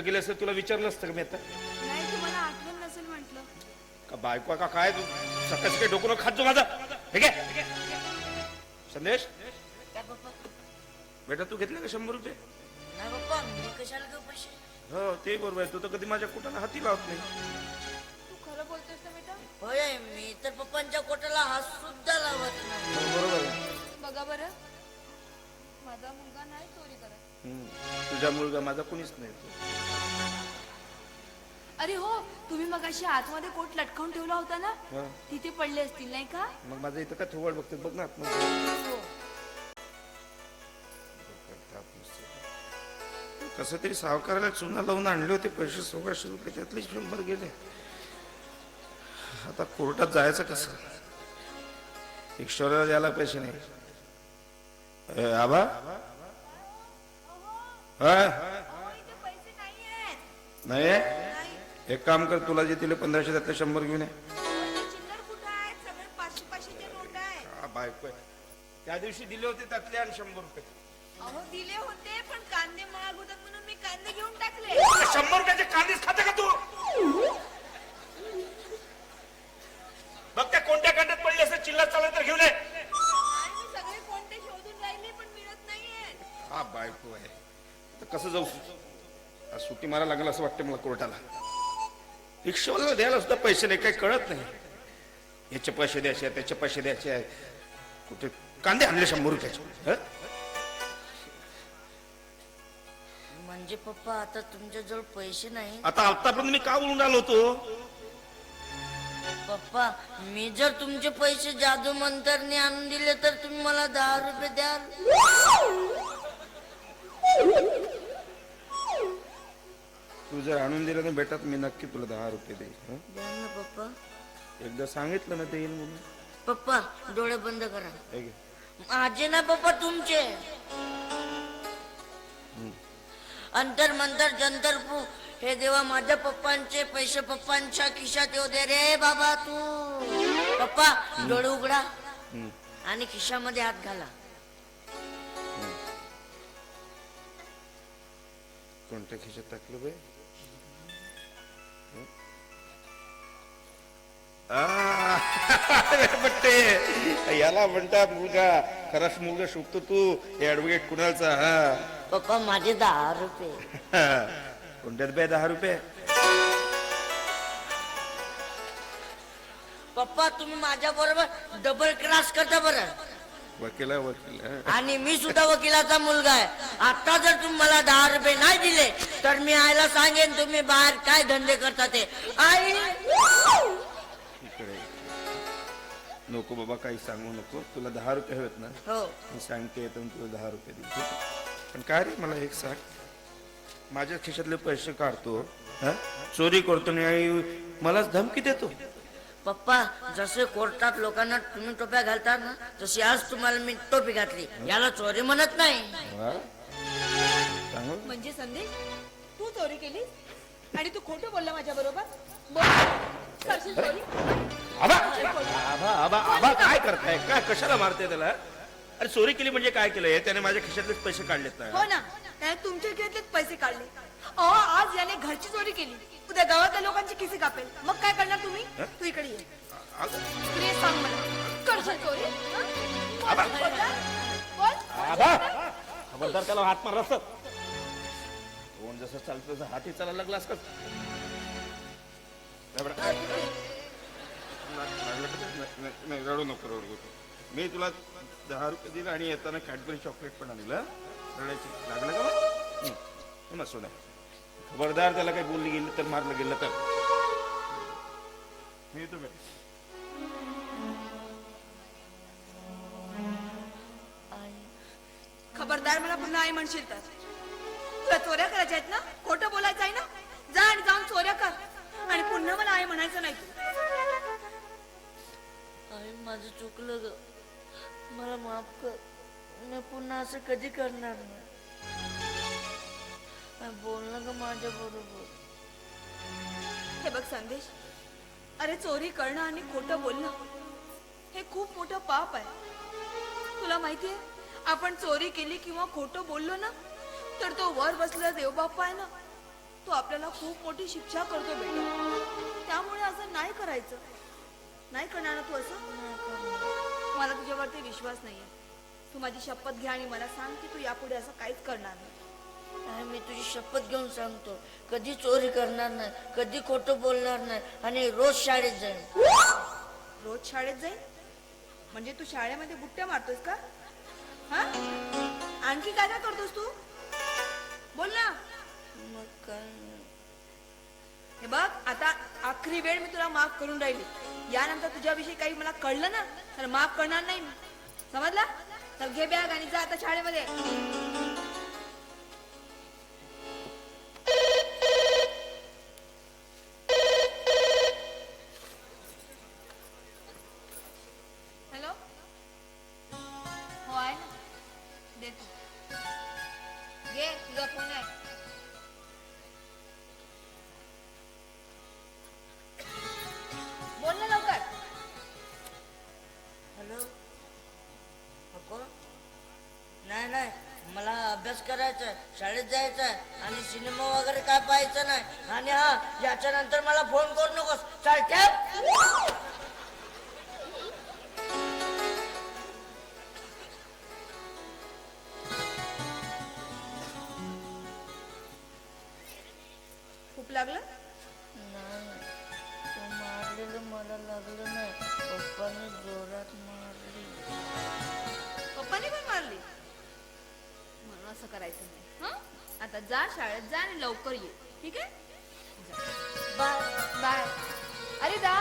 नसतं गेले असतं तुला विचारलं असतं का मी आता? नाही तुम्हाला आठवण नसेल म्हटलं. का बायको का काय? तू सकाळी काही डोकं खात जो माझा. ठीक आहे? संदेश? काय पप्पा बेटा तू घेतले का शंभर रुपये? नाही पप्पा मी कशाला घेऊ पैसे? हो ते बरोबर आहे. तू तर कधी माझ्या कुठाला हाती लावत नाही. तू खरं बोलतोस ना बेटा? होय मी तर पप्पांच्या कोटाला हात सुद्धा लावत नाही. हो, बरोबर आहे. बघा बरं. माझा मुलगा नाही चोरी करत हम्म. तुझा मुलगा माझा कोणीच नाही. अरे हो तुम्ही मग अशी आतमध्ये कोट लटकावून ठेवला होता ना? हा. तिथे पडले असतील नाही का? मग माझं इथं काय थोवड बघते बघ ना आतमध्ये. हो. कसं तरी सावकाराला चुना लावून आणले होते पैसे सोळाशे रुपये त्यातले शंभर गेले. आता कोर्टात जायचं कसं? ईश्वराला द्यायला पैसे नाही. ए, आबा हा? पैसे नाही आहेत नाही एक काम कर तुला जे दिले पंधराशे त्यातले शंभर घेऊन ये. हा, बायको आहे. त्या दिवशी दिले होते त्यातले आणि शंभर रुपये. अहो दिले होते पण कांदे महाग होतात म्हणून मी कांदे घेऊन टाकले. शंभर रुपयाचे कांदेच खाते का तू? बघ त्या कोणत्या कांद्यात पडली असं चिल्लर चालत तर घेऊन ये. आणि मी सगळे कोणते शोधून राहिले पण मिळत नाहीये हा बायको आहे. तर कसं जाऊ? आज सुट्टी मारा लागेल असं वाटतं मला कोर्टाला. रिक्षावाल्याला द्यायला सुद्धा पैसे नाही काही कळत नाही. याचे पैसे द्यायचे त्याचे पैसे द्यायचे. कुठे कांदे आणले शंभर रुपयाचे. हं? म्हणजे पप्पा आता तुमच्याजवळ पैसे नाही. आता आतापर्यंत मी का बोलून राहिलो होतो? पप्पा मी जर तुमचे पैसे जादू मंतरने आणून दिले तर तुम्ही मला दहा रुपये द्याल. तू जर आणून दिलं ना बेटा तर मी नक्की तुला दहा रुपये देईल हं? द्याल ना पप्पा. एकदा सांगितलं ना देईल म्हणून. पप्पा डोळे बंद करा. हे घे. माझे ना पप्पा तुमचे. अंतर मंतर जंतर फू हे देवा माझ्या पप्पांचे पैसे पप्पांच्या खिशात येऊ दे रे बाबा तू. पप्पा डोळे उघडा हं. आणि खिशामध्ये हात घाला. टाकलं बाई? आ, बट्टे. याला म्हणता मुलगा खराच मुलगा शोधतो तू. हे ऍडव्होकेट कुणालचा हा? पप्पा माझे दहा रुपये? कोणत्यात बाय दहा रुपये? पप्पा तुम्ही माझ्या बरोबर डबल क्रॉस करता बरं. वकील आहे, वकील हा. आणि मी सुद्धा वकिलाचा मुलगा आहे. आता जर तुम्ही मला दहा रुपये नाही दिले तर मी आईला सांगेन तुम्ही बाहेर काय धंदे करता ते. आई! इकडे. नको बाबा काही सांगू नको. तुला दहा रुपये हवेत ना? हो. मी सांगते तर तुला दहा रुपये आहे? पण काय रे मला एक सांग. माझ्या खिशातले पैसे काढतो हा? चोरी करतो आणि मलाच धमकी देतो. पप्पा जसे कोर्टात लोकांना तुम्ही टोप्या घालतात ना तशी आज तुम्हाला मी टोपी घातली. याला चोरी म्हणत नाही. वा. चांगलं. म्हणजे संदेश तू चोरी केली आणि तू खोटं बोलला माझ्या बरोबर करशील चोरी आबा. आबा आबा आबा काय करताय? काय कशाला मारते त्याला? अरे चोरी केली म्हणजे काय केलंय त्याने माझ्या खिशातलेच पैसे काढलेत ना. हो ना. त्याने तुमच्या घेतलेच पैसे काढले. अहो आज याने घरची चोरी केली. उद्या गावातल्या लोकांची किसी कापेल. मग काय करणार तुम्ही? तू इकडे ये इकडे ये, सांग मला करशील चोरी हं? बोल, बोल ना. बोल. आबा खबरदार त्याला हात मार असत कोण जसं चालतं तसं हाती चालायला लागला असत रडू नको रडू नको मी तुला दहा रुपये दिले आणि येताना कॅडबरी चॉकलेट पण आणलं रडायची लागलं का बा? हं. हो खबरदार त्याला काही बोलली गेली तर मारलं गेलं तर मी येतो खबरदार मला पुन्हा आई म्हणशील तर. तुला चोऱ्या करायच्या आहेत ना? खोटं बोलायचं आहे ना? जा आणि जाऊन चोऱ्या कर. आणि पुन्हा मला आई म्हणायचं नाही तू. आई माझं चुकलं ग. मला माफ कर. मी पुन्हा असं कधी करणार नाही. आई, बोल ना ग माझ्या बरोबर हे बघ संदेश अरे चोरी करणं आणि खोटं बोलणं हे खूप मोठं पाप आहे. तुला माहितीये आपण चोरी केली किंवा खोटं बोललो ना तर तो वर बसलेला देवबाप्पा आहे ना तो आपल्याला खूप मोठी शिक्षा करतो बेटा. त्यामुळे असं नाही करायचं. नाही करणार ना तू असं? मला तुझ्यावरती विश्वास नाहीये. तू माझी शपथ घ्या आणि मला सांग की तू यापुढे असं काहीच करणार नाही. आणि मी तुझी शपथ घेऊन सांगतो. कधी चोरी करणार नाही कधी खोटं बोलणार नाही आणि रोज शाळेत जाईन. रोज शाळेत जाईल म्हणजे तू शाळेमध्ये बुट्ट्या मारतोस का? हा? आणखी काय काय करतोस तू? बोल ना. मग काय? नाही. हे बघ आता आखरी वेळ मी तुला माफ करून राहिली. यानंतर तुझ्याविषयी काही मला कळलं ना तर माफ करणार नाही मी. समजला? तर घे बॅग आणि जा आता शाळेमध्ये. अभ्यास करायचा शाळेत जायचं आणि सिनेमा वगैरे काय पाहायचं नाही. आणि हा याच्यानंतर मला फोन करू नकोस. चालत्या खूप लागलं? नाही. तो मारलेलं मला लागलं नाही. पप्पाने जोरात मारली. पप्पाने पण मारली? असं करायचं नाही. हं? आता जा शाळेत जा आणि लवकर ये. ठीक आहे? Bye bye. अरे दा